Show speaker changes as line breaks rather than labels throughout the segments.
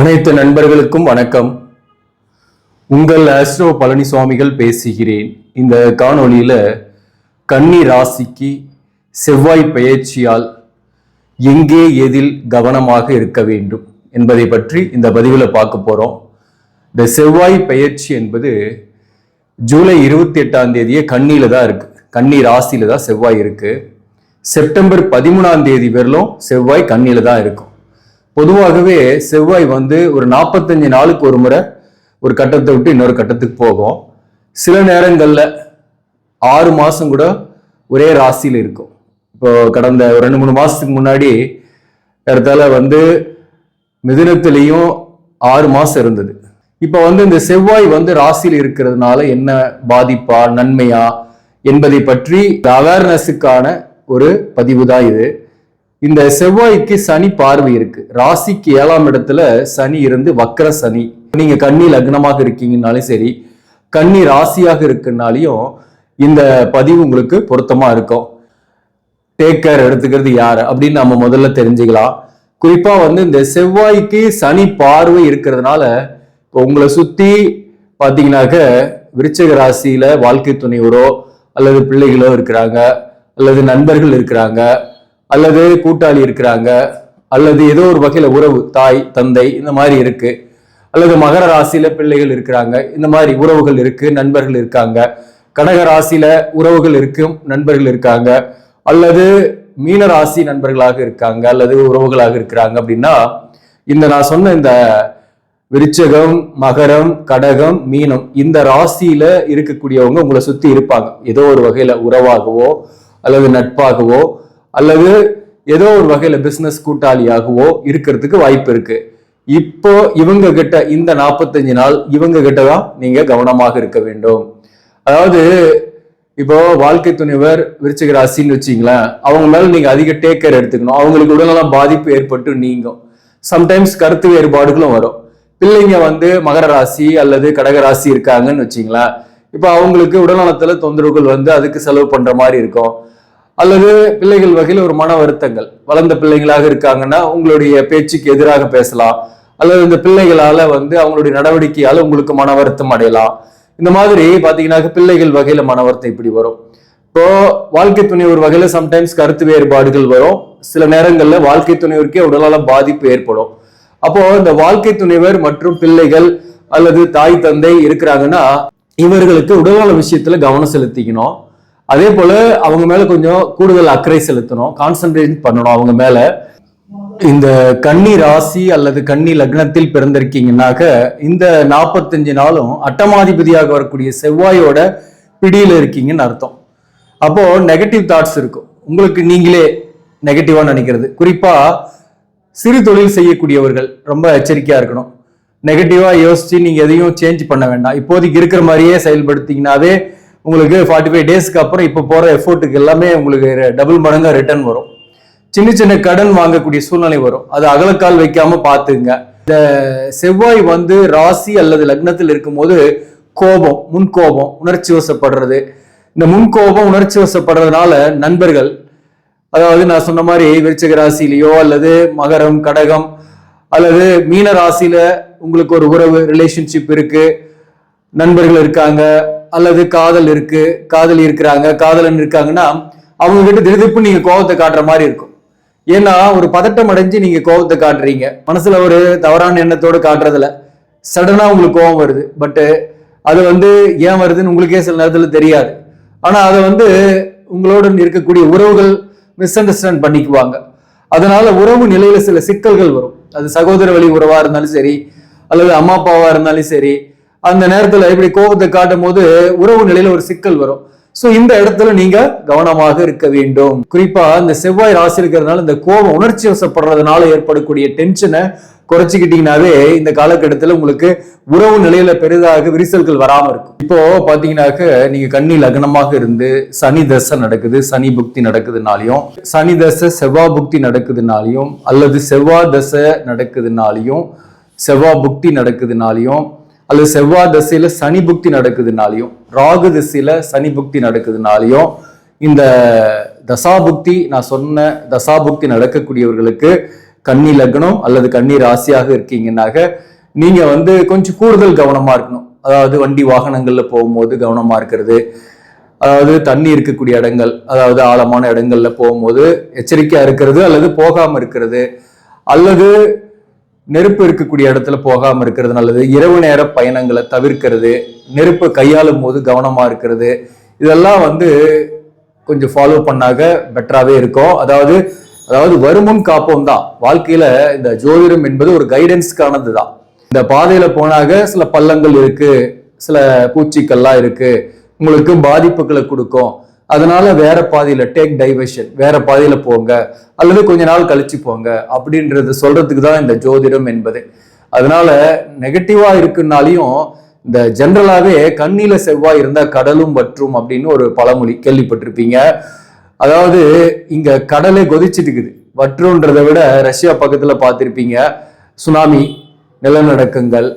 அனைத்து நண்பர்களுக்கும் வணக்கம். உங்கள் ஆஸ்ட்ரோ பழனிசுவாமிகள் பேசுகிறேன். இந்த காணொளியில் கன்னி ராசிக்கு செவ்வாய் பயிற்சியால் எங்கே எதில் கவனமாக இருக்க வேண்டும் என்பதை பற்றி இந்த பதிவில் பார்க்க போகிறோம் இந்த செவ்வாய் பயிற்சி என்பது ஜூலை இருபத்தி எட்டாம் தேதியே கண்ணியில் தான் இருக்கு. கன்னி ராசியில் தான் செவ்வாய் இருக்கு. செப்டம்பர் பதிமூணாம் தேதி வரலும் செவ்வாய் கண்ணியில் தான் இருக்கும். பொதுவாகவே செவ்வாய் வந்து ஒரு நாற்பத்தஞ்சு நாளுக்கு ஒரு முறை ஒரு கட்டத்தை விட்டு இன்னொரு கட்டத்துக்கு போகும். சில நேரங்களில் ஆறு மாதம் கூட ஒரே ராசியில் இருக்கும். இப்போ கடந்த ஒரு ரெண்டு மூணு மாதத்துக்கு முன்னாடி இடத்துல வந்து மிதுனத்துலேயும் ஆறு மாதம் இருந்தது. இப்போ வந்து இந்த செவ்வாய் வந்து ராசியில் இருக்கிறதுனால என்ன பாதிப்பா நன்மையா என்பதை பற்றி அவேர்னஸுக்கான ஒரு பதிவு தான் இது. இந்த செவ்வாய்க்கு சனி பார்வை இருக்கு. ராசிக்கு ஏழாம் இடத்துல சனி இருந்து வக்கர சனி. நீங்க கன்னி லக்னமாக இருக்கீங்கனாலும் சரி கன்னி ராசியாக இருக்குனாலையும் இந்த பதிவு உங்களுக்கு பொருத்தமா இருக்கும். டேக் கேர் எடுத்துக்கிறது யாரு அப்படின்னு நம்ம முதல்ல தெரிஞ்சுக்கலாம். குறிப்பா வந்து இந்த செவ்வாய்க்கு சனி பார்வை இருக்கிறதுனால இப்போ உங்களை சுத்தி பாத்தீங்கன்னாக்க விருச்சக ராசியில வாழ்க்கை துணைவரோ அல்லது பிள்ளைகளோ இருக்கிறாங்க அல்லது நண்பர்கள் இருக்கிறாங்க அல்லது கூட்டாளி இருக்கிறாங்க அல்லது ஏதோ ஒரு வகையில உறவு தாய் தந்தை இந்த மாதிரி இருக்கு. அல்லது மகர ராசியில பிள்ளைகள் இருக்கிறாங்க இந்த மாதிரி உறவுகள் இருக்கு நண்பர்கள் இருக்காங்க. கடக ராசியில உறவுகள் இருக்கும் நண்பர்கள் இருக்காங்க. அல்லது மீன ராசி நண்பர்களாக இருக்காங்க அல்லது உறவுகளாக இருக்கிறாங்க அப்படின்னா இந்த நான் சொன்ன இந்த விருச்சகம் மகரம் கடகம் மீனம் இந்த ராசியில இருக்கக்கூடியவங்க உங்களை சுத்தி இருப்பாங்க. ஏதோ ஒரு வகையில உறவாகவோ அல்லது நட்பாகவோ அல்லது ஏதோ ஒரு வகையில பிசினஸ் கூட்டாளியாகவோ இருக்கிறதுக்கு வாய்ப்பு இருக்கு. இப்போ இவங்க கிட்ட இந்த நாற்பத்தஞ்சு நாள் இவங்க கிட்ட தான் நீங்க கவனமாக இருக்க வேண்டும். அதாவது இப்போ வாழ்க்கை துணைவர் விருச்சிக ராசின்னு வச்சிங்களேன் அவங்க மேல நீங்க அதிக டேக் கேர் எடுத்துக்கணும். அவங்களுக்கு உடல்நலம் பாதிப்பு ஏற்பட்டு நீங்கும். சம்டைம்ஸ் கருத்து வேறுபாடுகளும் வரும். பிள்ளைங்க வந்து மகர ராசி அல்லது கடக ராசி இருக்காங்கன்னு வச்சிங்களேன் இப்போ அவங்களுக்கு உடல்நலத்துல தொந்தரவுகள் வந்து அதுக்கு செலவு பண்ற மாதிரி இருக்கும். அல்லது பிள்ளைகள் வகையில் ஒரு மன வருத்தங்கள். வளர்ந்த பிள்ளைங்களாக இருக்காங்கன்னா உங்களுடைய பேச்சுக்கு எதிராக பேசலாம். அல்லது இந்த பிள்ளைகளால வந்து அவங்களுடைய நடவடிக்கையால உங்களுக்கு மன வருத்தம் அடையலாம். இந்த மாதிரி பாத்தீங்கன்னாக்க பிள்ளைகள் வகையில மன வருத்தம் இப்படி வரும். இப்போ வாழ்க்கை துணை ஒரு வகையில சம்டைம்ஸ் கருத்து வேறுபாடுகள் வரும். சில நேரங்கள்ல வாழ்க்கை துணைவருக்கே உடல்நல பாதிப்பு ஏற்படும். அப்போ இந்த வாழ்க்கை துணைவர் மற்றும் பிள்ளைகள் அல்லது தாய் தந்தை இருக்கிறாங்கன்னா இவர்களுக்கு உடல்நல விஷயத்துல கவனம் செலுத்திக்கணும். அதே போல அவங்க மேல கொஞ்சம் கூடுதல் அக்கறை செலுத்தணும் கான்சென்ட்ரேட் பண்ணணும் அவங்க மேல. இந்த கன்னி ராசி அல்லது கன்னி லக்னத்தில் பிறந்திருக்கீங்கன்னாக்க இந்த நாற்பத்தஞ்சு நாளும் அட்டமாதிபதியாக வரக்கூடிய செவ்வாயோட பிடியில் இருக்கீங்கன்னு அர்த்தம். அப்போ நெகட்டிவ் தாட்ஸ் இருக்கும். உங்களுக்கு நீங்களே நெகட்டிவா நினைக்கிறது. குறிப்பா சிறு தொழில் செய்யக்கூடியவர்கள் ரொம்ப எச்சரிக்கையா இருக்கணும். நெகட்டிவா யோசிச்சு நீங்க எதையும் சேஞ்ச் பண்ண வேண்டாம். இப்போதைக்கு இருக்கிற மாதிரியே செயல்படுத்திங்கனாவே உங்களுக்கு ஃபார்ட்டி ஃபைவ் டேஸ்க்கு அப்புறம் இப்போ போகிற எஃபோர்ட்டுக்கு எல்லாமே உங்களுக்கு டபுள் மடங்காக ரிட்டர்ன் வரும். சின்ன சின்ன கடன் வாங்கக்கூடிய சூழ்நிலை வரும். அது அகலக்கால் வைக்காமல் பார்த்துங்க. இந்த செவ்வாய் வந்து ராசி அல்லது லக்னத்தில் இருக்கும்போது கோபம் முன்கோபம் உணர்ச்சி வசப்படுறது. இந்த முன்கோபம் உணர்ச்சி வசப்படுறதுனால நண்பர்கள் அதாவது நான் சொன்ன மாதிரி விருச்சக ராசியிலையோ அல்லது மகரம் கடகம் அல்லது மீன ராசியில உங்களுக்கு ஒரு உறவு ரிலேஷன்ஷிப் இருக்கு. நண்பர்கள் இருக்காங்க. அல்லது காதல் இருக்கு காதலி இருக்கிறாங்க காதலன் இருக்காங்கன்னா அவங்க கிட்ட திடுதிப்பு நீங்க கோபத்தை காட்டுற மாதிரி இருக்கும். ஏன்னா ஒரு பதட்டம் அடைஞ்சு நீங்க கோபத்தை காட்டுறீங்க. மனசுல ஒரு தவறான எண்ணத்தோடு காட்டுறதுல சடனா உங்களுக்கு கோபம் வருது. பட்டு அது வந்து ஏன் வருதுன்னு உங்களுக்கே சில நேரத்தில் தெரியாது. ஆனா அதை வந்து உங்களோட இருக்கக்கூடிய உறவுகள் மிஸ் அண்டர்ஸ்டாண்ட் பண்ணிக்குவாங்க. அதனால உறவு நிலையில சில சிக்கல்கள் வரும். அது சகோதர வழி உறவா இருந்தாலும் சரி அல்லது அம்மா அப்பாவா இருந்தாலும் சரி அந்த நேரத்துல இப்படி கோபத்தை காட்டும் போது உறவு நிலையில ஒரு சிக்கல் வரும். சோ இந்த இடத்துல நீங்க கவனமாக இருக்க வேண்டும். குறிப்பா இந்த செவ்வாய் ராசி இருக்கிறதுனால இந்த கோபம் உணர்ச்சி வசப்படுறதுனால ஏற்படக்கூடிய டென்ஷனை குறைச்சிக்கிட்டீங்கனாவே இந்த காலகட்டத்துல உங்களுக்கு உறவு நிலையில பெரிதாக விரிசல்கள் வராம இருக்கும். இப்போ பாத்தீங்கன்னாக்க நீங்க கண்ணி லக்னமாக இருந்து சனி தசை நடக்குது சனி புக்தி நடக்குதுனாலையும் சனி தசை செவ்வாய் புக்தி நடக்குதுனாலையும் அல்லது செவ்வாய் தசை நடக்குதுனாலையும் செவ்வாய் புக்தி நடக்குதுனாலையும் அல்லது செவ்வாய் திசையில சனி புக்தி நடக்குதுனாலையும் ராகு திசையில சனி புக்தி நடக்குதுனாலையும் இந்த தசாபுக்தி நான் சொன்ன தசாபுக்தி நடக்கக்கூடியவர்களுக்கு கன்னி லக்னம் அல்லது கன்னி ராசியாக இருக்கீங்கன்னாக்க நீங்க வந்து கொஞ்சம் கூடுதல் கவனமா இருக்கணும். அதாவது வண்டி வாகனங்கள்ல போகும்போது கவனமா இருக்கிறது. அதாவது தண்ணி இருக்கக்கூடிய இடங்கள் அதாவது ஆழமான இடங்கள்ல போகும்போது எச்சரிக்கையா இருக்கிறது அல்லது போகாம இருக்கிறது. அல்லது நெருப்பு இருக்கக்கூடிய இடத்துல போகாமல் இருக்கிறது நல்லது. இரவு நேர பயணங்களை தவிர்க்கிறது. நெருப்பை கையாளும் போது கவனமாக இருக்கிறது. இதெல்லாம் வந்து கொஞ்சம் ஃபாலோ பண்ணாக பெட்டராகவே இருக்கும். அதாவது அதாவது வருமுன் காப்போம் தான். வாழ்க்கையில இந்த ஜோதிடம் என்பது ஒரு கைடன்ஸ்க்கானது தான். இந்த பாதையில போனாக சில பள்ளங்கள் இருக்கு. சில பூச்சிக்கள்லாம் இருக்கு. உங்களுக்கு பாதிப்புகளை கொடுக்கும். அதனால வேற பாதையில டேக் டைவர்ஷன் வேற பாதையில போங்க அல்லது கொஞ்ச நாள் கழிச்சு போங்க அப்படின்றது சொல்றதுக்கு தான் இந்த ஜோதிடம் என்பது. அதனால நெகட்டிவா இருக்குன்னாலையும் இந்த ஜென்ரலாகவே கண்ணில செவ்வாய் இருந்தா கடலும் வற்றும் அப்படின்னு ஒரு பழமொழி கேள்விப்பட்டிருப்பீங்க. அதாவது இங்க கடலே கொதிச்சிட்டு இருக்குது வற்றுன்றதை விட ரஷ்யா பக்கத்துல பார்த்திருப்பீங்க. சுனாமி நிலநடுக்கங்கள்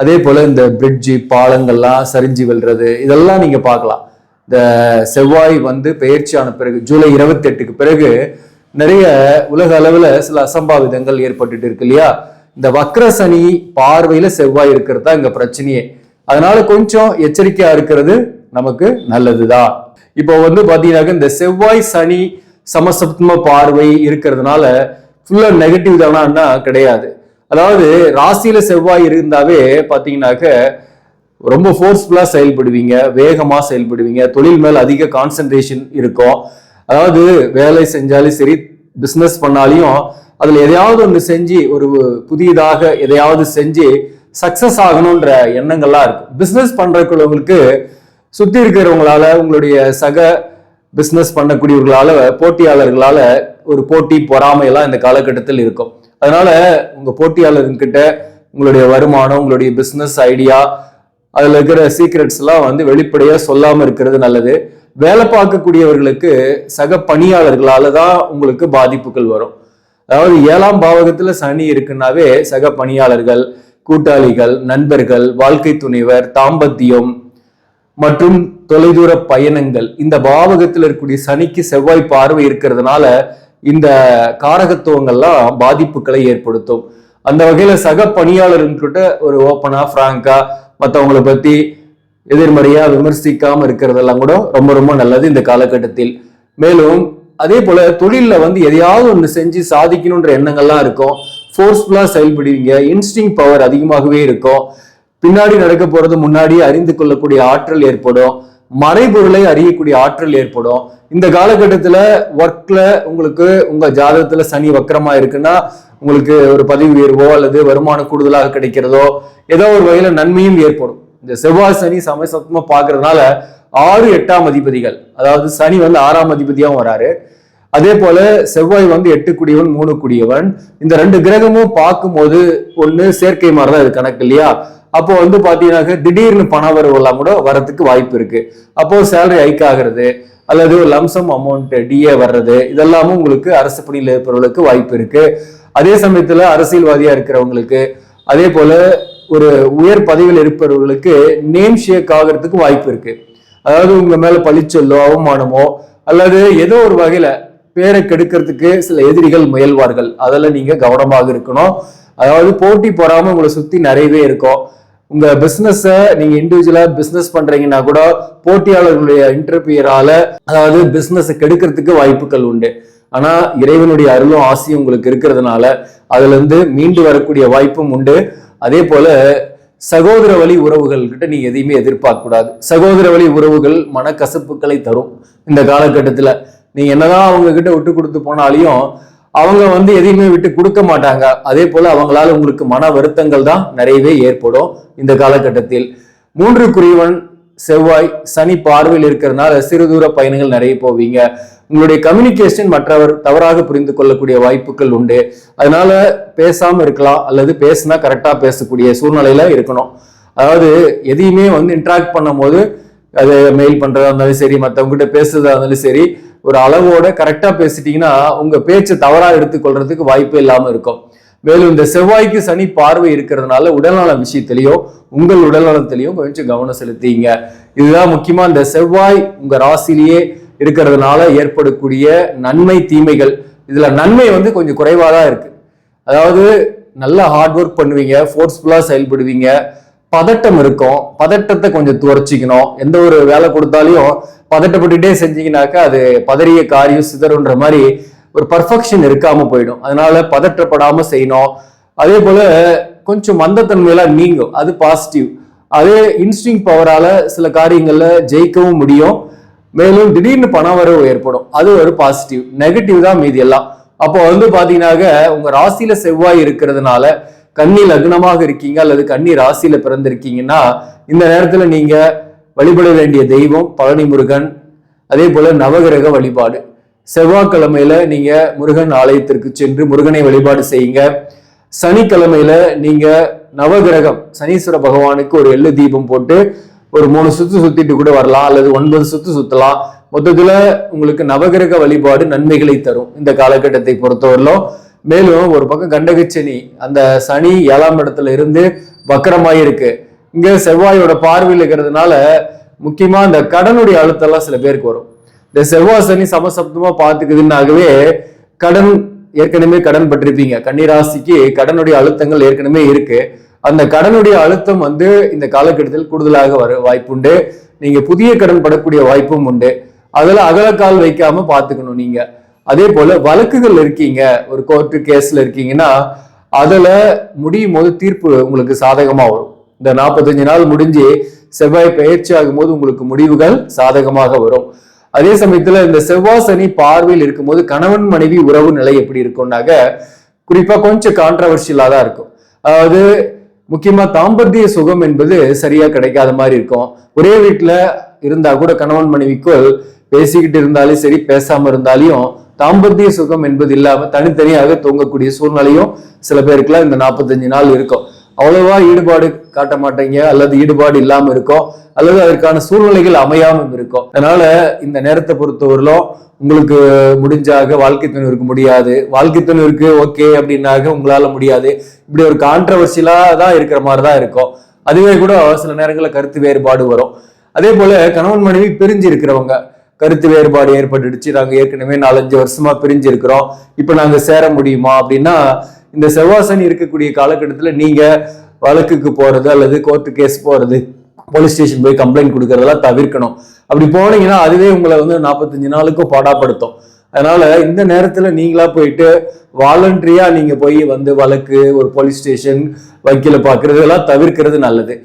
அதே போல இந்த பிரிட்ஜு பாலங்கள்லாம் சரிஞ்சு வெல்றது இதெல்லாம் நீங்க பார்க்கலாம். இந்த செவ்வாய் வந்து பெயர்ச்சியான பிறகு ஜூலை இருபத்தி எட்டுக்கு பிறகு நிறைய உலக அளவில் சில அசம்பாவிதங்கள் ஏற்பட்டுட்டு இருக்கு இல்லையா? இந்த வக்ர சனி பார்வையில செவ்வாய் இருக்கிறது தான் இங்க பிரச்சனையே. அதனால கொஞ்சம் எச்சரிக்கையா இருக்கிறது நமக்கு நல்லதுதான். இப்போ வந்து பாத்தீங்கன்னாக்க இந்த செவ்வாய் சனி சமசப்தம பார்வை இருக்கிறதுனால ஃபுல்லா நெகட்டிவ் தானா கிடையாது. அதாவது ராசியில செவ்வாய் இருந்தாவே பாத்தீங்கன்னாக்க ரொம்ப ஃபோர்ஸ்ஃபுல்லாக செயல்படுவீங்க வேகமாக செயல்படுவீங்க தொழில் மேல் அதிக கான்சன்ட்ரேஷன் இருக்கும். அதாவது வேலை செஞ்சாலும் சரி பிஸ்னஸ் பண்ணாலையும் அதில் எதையாவது ஒன்று செஞ்சு ஒரு புதியதாக எதையாவது செஞ்சு சக்சஸ் ஆகணுன்ற எண்ணங்கள்லாம் இருக்கும். பிஸ்னஸ் பண்ணுறக்குள்ளவங்களுக்கு சுற்றி இருக்கிறவங்களால உங்களுடைய சக பிஸ்னஸ் பண்ணக்கூடியவர்களால போட்டியாளர்களால ஒரு போட்டி பொறாமையெல்லாம் இந்த காலகட்டத்தில் இருக்கும். அதனால உங்கள் போட்டியாளர்கிட்ட உங்களுடைய வருமானம் உங்களுடைய பிஸ்னஸ் ஐடியா அதில் இருக்கிற சீக்ரெட்ஸ்லாம் வந்து வெளிப்படையாக சொல்லாமல் இருக்கிறது நல்லது. வேலை பார்க்கக்கூடியவர்களுக்கு சக பணியாளர்களால தான் உங்களுக்கு பாதிப்புகள் வரும். அதாவது ஏழாம் பாவகத்துல சனி இருக்குன்னாவே சக பணியாளர்கள் கூட்டாளிகள் நண்பர்கள் வாழ்க்கை துணைவர் தாம்பத்தியம் மற்றும் தொலைதூர பயணங்கள். இந்த பாவகத்தில் இருக்கக்கூடிய சனிக்கு செவ்வாய் பார்வை இருக்கிறதுனால இந்த காரகத்துவங்கள்லாம் பாதிப்புகளை ஏற்படுத்தும். அந்த வகையில சக பணியாளர்கிட்ட ஒரு ஓப்பனா ஃப்ராங்கா மற்றவங்களை பற்றி எதிர்மறையாக விமர்சிக்காமல் இருக்கிறதெல்லாம் கூட ரொம்ப ரொம்ப நல்லது இந்த காலகட்டத்தில். மேலும் அதே போல் தொழிலில் வந்து எதையாவது ஒன்று செஞ்சு சாதிக்கணுன்ற எண்ணங்கள்லாம் இருக்கும். ஃபோர்ஸ்ஃபுல்லாக செயல்படுவீங்க இன்ஸ்டிங் பவர் அதிகமாகவே இருக்கும். பின்னாடி நடக்க போகிறது முன்னாடியே அறிந்து கொள்ளக்கூடிய ஆற்றல் ஏற்படும். மறைபொருளை அறியக்கூடிய ஆற்றல் ஏற்படும். இந்த காலகட்டத்துல ஒர்க்ல உங்களுக்கு உங்க ஜாதகத்துல சனி வக்கரமா இருக்குன்னா உங்களுக்கு ஒரு பதவி உயர்வோ அல்லது வருமானம் கூடுதலாக கிடைக்கிறதோ ஏதோ ஒரு வகையில நன்மையும் ஏற்படும். இந்த செவ்வாய் சனி சமசப்தமா பாக்குறதுனால ஆறு எட்டாம் அதிபதிகள் அதாவது சனி வந்து ஆறாம் அதிபதியாகவும் வராரு. அதே போல செவ்வாய் வந்து எட்டு குடியவன் மூணு குடியவன். இந்த ரெண்டு கிரகமும் பார்க்கும்போது ஒண்ணு சேர்க்கை மாதிரி தான் இது கணக்கு இல்லையா? அப்போ வந்து பாத்தீங்கன்னாக்க திடீர்னு பண வரவெல்லாம் கூட வரதுக்கு வாய்ப்பு இருக்கு. அப்போ சேலரி ஹைக் ஆகுறது அல்லது ஒரு லம்சம் அமௌண்ட் டிஏ வர்றது இதெல்லாமும் உங்களுக்கு அரசு பணியில் இருப்பவர்களுக்கு வாய்ப்பு இருக்கு. அதே சமயத்துல அரசியல்வாதியா இருக்கிறவங்களுக்கு அதே போல ஒரு உயர் பதவியில் இருப்பவர்களுக்கு நேம் ஷேக் ஆகிறதுக்கு வாய்ப்பு இருக்கு. அதாவது உங்க மேல பழிச்சொல்லோ அவமானமோ அல்லது ஏதோ ஒரு வகையில பேரை கெடுக்கிறதுக்கு சில எதிரிகள் முயல்வார்கள். அதெல்லாம் நீங்க கவனமாக இருக்கணும். அதாவது போட்டி போறாம உங்களை சுத்தி நிறையவே இருக்கும். உங்க பிசினஸை நீங்க இண்டிவிஜுவலா பிசினஸ் பண்றீங்கன்னா கூட போட்டியாளர்களுடைய இன்டர்பியரால அதாவது பிசினஸ் கெடுக்கிறதுக்கு வாய்ப்புகள் உண்டு. ஆனா இறைவனுடைய அருளும் ஆசையும் உங்களுக்கு இருக்கிறதுனால அதுல இருந்து மீண்டு வரக்கூடிய வாய்ப்பும் உண்டு. அதே போல சகோதர வழி உறவுகள் கிட்ட நீங்க எதையுமே எதிர்பார்க்க கூடாது சகோதர வழி உறவுகள் மனக்கசப்புகளை தரும். இந்த காலகட்டத்துல நீங்க என்னதான் அவங்க கிட்ட விட்டு கொடுத்து போனாலையும் அவங்க வந்து எதையுமே விட்டு கொடுக்க மாட்டாங்க. அதே போல அவங்களால உங்களுக்கு மன வருத்தங்கள் தான் நிறையவே ஏற்படும் இந்த காலகட்டத்தில். மூன்று குறிவன் செவ்வாய் சனி பார்வையில் இருக்கிறதுனால சிறு தூர பயணங்கள் நிறைய போவீங்க. உங்களுடைய கம்யூனிகேஷன் மற்றவர் தவறாக புரிந்து கொள்ளக்கூடிய வாய்ப்புகள் உண்டு. அதனால பேசாம இருக்கலாம் அல்லது பேசினா கரெக்டா பேசக்கூடிய சூழ்நிலையில இருக்கணும். அதாவது எதையுமே வந்து இன்ட்ராக்ட் பண்ணும் போது அது மெயில் பண்றதா இருந்தாலும் சரி மற்றவங்ககிட்ட பேசுறதா இருந்தாலும் சரி ஒரு அளவோட கரெக்டா பேசிட்டீங்கன்னா உங்க பேச்சை தவறா எடுத்துக்கொள்றதுக்கு வாய்ப்பு இல்லாம இருக்கும். மேலும் இந்த செவ்வாய்க்கு சனி பார்வை இருக்கிறதுனால உடல்நல விஷயத்திலையும் உங்கள் உடல்நலத்திலையும் கொஞ்சம் கவனம் செலுத்திங்க. இதுதான் முக்கியமா இந்த செவ்வாய் உங்க ராசிலேயே இருக்கிறதுனால ஏற்படக்கூடிய நன்மை தீமைகள். இதுல நன்மை வந்து கொஞ்சம் குறைவாக தான் இருக்கு. அதாவது நல்ல ஹார்ட் ஒர்க் பண்ணுவீங்க ஃபோர்ஸ்ஃபுல்லா செயல்படுவீங்க. பதட்டம் இருக்கும். பதட்டத்தை கொஞ்சம் துவர்ச்சிக்கணும் எந்த ஒரு வேலை கொடுத்தாலையும் பதட்டப்பட்டுட்டே செஞ்சீங்கன்னாக்கா அது பதறிய காரியம் சிதறுன்ற மாதிரி ஒரு பர்ஃபெக்ஷன் இருக்காம போயிடும். அதனால பதற்றப்படாம செய்யணும். அதே போல கொஞ்சம் மந்தத்தன்மையெல்லாம் நீங்கும். அது பாசிட்டிவ் அதே இன்ஸ்டிங் பவரால சில காரியங்கள்ல ஜெயிக்கவும் முடியும். மேலும் திடீர்னு பண வரவு ஏற்படும். அது ஒரு பாசிட்டிவ் நெகட்டிவ் தான் மீதி எல்லாம். அப்போ வந்து பாத்தீங்கன்னாக்க உங்க ராசியில செவ்வாய் இருக்கிறதுனால கன்னி லக்னமாக இருக்கீங்க அல்லது கன்னி ராசியில பிறந்திருக்கீங்கன்னா இந்த நேரத்துல நீங்க வழிபட வேண்டிய தெய்வம் பழனி முருகன் அதே போல நவகிரக வழிபாடு. செவ்வாய்க்கிழமையில நீங்க முருகன் ஆலயத்திற்கு சென்று முருகனை வழிபாடு செய்யுங்க. சனிக்கிழமையில நீங்க நவகிரகம் சனீஸ்வர பகவானுக்கு ஒரு எள்ளு தீபம் போட்டு ஒரு மூணு சுத்து சுத்திட்டு கூட வரலாம் அல்லது ஒன்பது சுத்து சுத்தலாம். மொத்தத்துல உங்களுக்கு நவகிரக வழிபாடு நன்மைகளை தரும் இந்த காலகட்டத்தை பொறுத்தவரையிலும். மேலும் ஒரு பக்கம் கண்டகச்சனி அந்த சனி ஏழாம் இடத்துல இருந்து வக்கரமாயிருக்கு. இங்க செவ்வாயோட பார்வையில் இருக்கிறதுனால முக்கியமா இந்த கடனுடைய அழுத்தம் எல்லாம் சில பேருக்கு வரும். இந்த செவ்வாய் சனி சமசப்தமா பார்த்துக்குதுன்னாகவே கடன் ஏற்கனவே கடன் பட்டிருப்பீங்க. கன்னிராசிக்கு கடனுடைய அழுத்தங்கள் ஏற்கனவே இருக்கு. அந்த கடனுடைய அழுத்தம் வந்து இந்த காலகட்டத்தில் கூடுதலாக வர வாய்ப்புண்டு. நீங்க புதிய கடன் படக்கூடிய வாய்ப்பும் உண்டு. அதில் அகலக்கால் வைக்காம பார்த்துக்கணும் நீங்க. அதே போல வழக்குகள் இருக்கீங்க. ஒரு கோர்ட்டு கேஸ்ல இருக்கீங்கன்னா அதில் முடியும் போது தீர்ப்பு உங்களுக்கு சாதகமாக வரும். இந்த நாற்பத்தஞ்சு நாள் முடிஞ்சு செவ்வாய் பயிற்சி ஆகும்போது உங்களுக்கு முடிவுகள் சாதகமாக வரும். அதே சமயத்துல இந்த செவ்வாய் சனி பார்வையில் இருக்கும்போது கணவன் மனைவி உறவு நிலை எப்படி இருக்கும்னாக்க குறிப்பா கொஞ்சம் கான்ட்ரவர்ஷியலா தான் இருக்கும். அதாவது முக்கியமா தாம்பத்திய சுகம் என்பது சரியா கிடைக்காத மாதிரி இருக்கும். ஒரே வீட்டுல இருந்தா கூட கணவன் மனைவிக்குள் பேசிக்கிட்டு இருந்தாலும் சரி பேசாம இருந்தாலையும் தாம்பத்திய சுகம் என்பது இல்லாம தனித்தனியாக தூங்கக்கூடிய சூழ்நிலையும் சில பேருக்குலாம் இந்த நாற்பத்தஞ்சு நாள் இருக்கும். அவ்வளவா ஈடுபாடு காட்ட மாட்டீங்க அல்லது ஈடுபாடு இல்லாம இருக்கும் அல்லது அதற்கான சூழ்நிலைகள் அமையாமல் இருக்கும் அதனால இந்த நேரத்தை பொறுத்தவரையிலும் உங்களுக்கு முடிஞ்சாக வாழ்க்கை துணைவருக்கு முடியாது. வாழ்க்கை துணைவருக்கு ஓகே அப்படின்னாக உங்களால முடியாது. இப்படி ஒரு கான்ட்ரவர்சியலா தான் இருக்கிற மாதிரி தான் இருக்கும். அதுவே கூட சில நேரங்களில் கருத்து வேறுபாடு வரும். அதே போல கணவன் மனைவி பிரிஞ்சு இருக்கிறவங்க கருத்து வேறுபாடு ஏற்பட்டுடுச்சு. நாங்கள் ஏற்கனவே நாலஞ்சு வருஷமா பிரிஞ்சு இருக்கிறோம் நாங்கள் சேர முடியுமா அப்படின்னா இந்த செவ்வாசனி இருக்கக்கூடிய காலகட்டத்தில் நீங்கள் வழக்குக்கு போகிறது அல்லது கோர்ட்டு கேஸ் போகிறது போலீஸ் ஸ்டேஷன் போய் கம்ப்ளைண்ட் கொடுக்கறதெல்லாம் தவிர்க்கணும். அப்படி போனீங்கன்னா அதுவே உங்களை வந்து நாற்பத்தஞ்சு நாளுக்கும் பாடாப்படுத்தும். அதனால இந்த நேரத்தில் நீங்களா போயிட்டு வாலண்டரியா நீங்க போய் வந்து வழக்கு ஒரு போலீஸ் ஸ்டேஷன் வக்கீல பாக்குறது தவிர்க்கிறது நல்லது.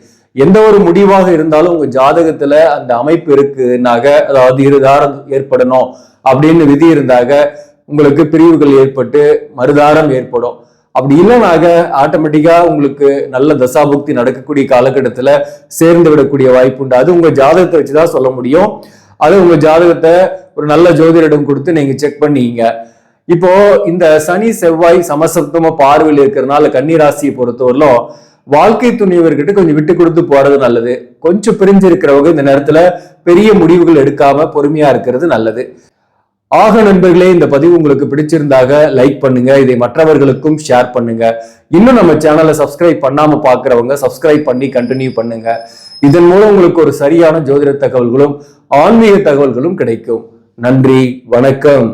எந்த ஒரு முடிவாக இருந்தாலும் உங்க ஜாதகத்துல அந்த அமைப்பு இருக்குனாக அதாவது இருதாரம் ஏற்படணும் அப்படின்னு விதி இருந்தாக உங்களுக்கு பிரிவுகள் ஏற்பட்டு மறுதாரம் ஏற்படும். அப்படி இல்லைனாக ஆட்டோமேட்டிக்கா உங்களுக்கு நல்ல தசாபுக்தி நடக்கக்கூடிய காலகட்டத்துல சேர்ந்து விடக்கூடிய வாய்ப்பு உண்டு. அது உங்க ஜாதகத்தை வச்சுதான் சொல்ல முடியும். அது உங்க ஜாதகத்தை ஒரு நல்ல ஜோதிடரிடம் கொடுத்து நீங்க செக் பண்ணீங்க. இப்போ இந்த சனி செவ்வாய் சமசப்தமா பார்வையில் இருக்கிறதுனால கன்னிராசியை பொறுத்தவரையிலும் வாழ்க்கை துணியவர்கிட்ட கொஞ்சம் விட்டு கொடுத்து போறது நல்லது. கொஞ்சம் பிரிஞ்சு இருக்கிறவங்க இந்த நேரத்துல பெரிய முடிவுகள் எடுக்காம பொறுமையா இருக்கிறது நல்லது. ஆக நண்பர்களே இந்த பதிவு உங்களுக்கு பிடிச்சிருந்தாக லைக் பண்ணுங்க இதை மற்றவர்களுக்கும் ஷேர் பண்ணுங்க. இன்னும் நம்ம சேனலை சப்ஸ்கிரைப் பண்ணாம பாக்குறவங்க சப்ஸ்கிரைப் பண்ணி கண்டினியூ பண்ணுங்க. இதன் மூலம் உங்களுக்கு ஒரு சரியான ஜோதிட தகவல்களும் ஆன்மீக தகவல்களும் கிடைக்கும். நன்றி வணக்கம்.